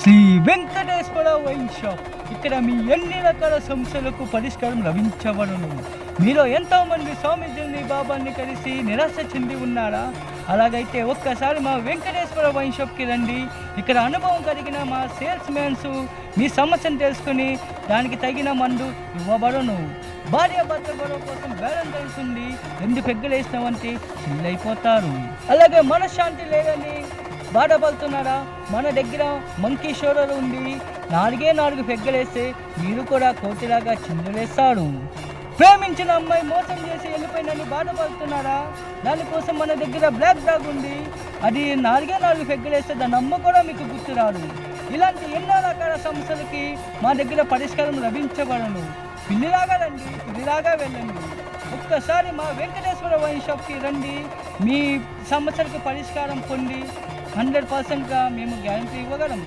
Shri Venkateswara wine shop. ఇక్కడ మీ ఎన్ని రకాల సమస్యలకు పరిష్కారం లభించబడును మీలో ఎంతోమంది స్వామీజీని బాబాని కలిసి నిరాశ చెంది ఉన్నారా? అలాగైతే ఒక్కసారి మా వెంకటేశ్వర వైన్ షాప్కి రండి. ఇక్కడ అనుభవం కలిగిన మా సేల్స్ మ్యాన్స్ మీ సమస్యను తెలుసుకుని దానికి తగిన మందు ఇవ్వబడును. భార్య భర్త గొడవ కోసం బేరం తెలుసుండి రెండు పెగ్గులు వేసినామంటే చిల్లైపోతారు అలాగే మనశ్శాంతి లేదని బాధపడుతున్నారా మన దగ్గర మంకీ షోరర్ ఉంది. నాలుగే నాలుగు పెగ్గలేస్తే మీరు కూడా కోతిలాగా చిందులేస్తారు. ప్రేమించిన అమ్మాయి మోసం చేసి వెళ్ళిపోయినని బాధపడుతున్నారా దానికోసం మన దగ్గర బ్లాక్ డాగ్ ఉంది. అది నాలుగే నాలుగు పెగ్గలేస్తే దాని అమ్మ కూడా మీకు గుర్తురాదు. ఇలాంటి ఎన్నో రకాల సమస్యలకి మా దగ్గర పరిష్కారం లభించబడను. పిల్లిలాగా రండి పిల్లిలాగా వెళ్ళండి. ఒక్కసారి మా వెంకటేశ్వర వైన్ షాప్కి రండి. మీ సమస్యలకు పరిష్కారం పొంది హండ్రెడ్ పర్సెంట్గా మేము గ్యారంటీ ఇవ్వగలం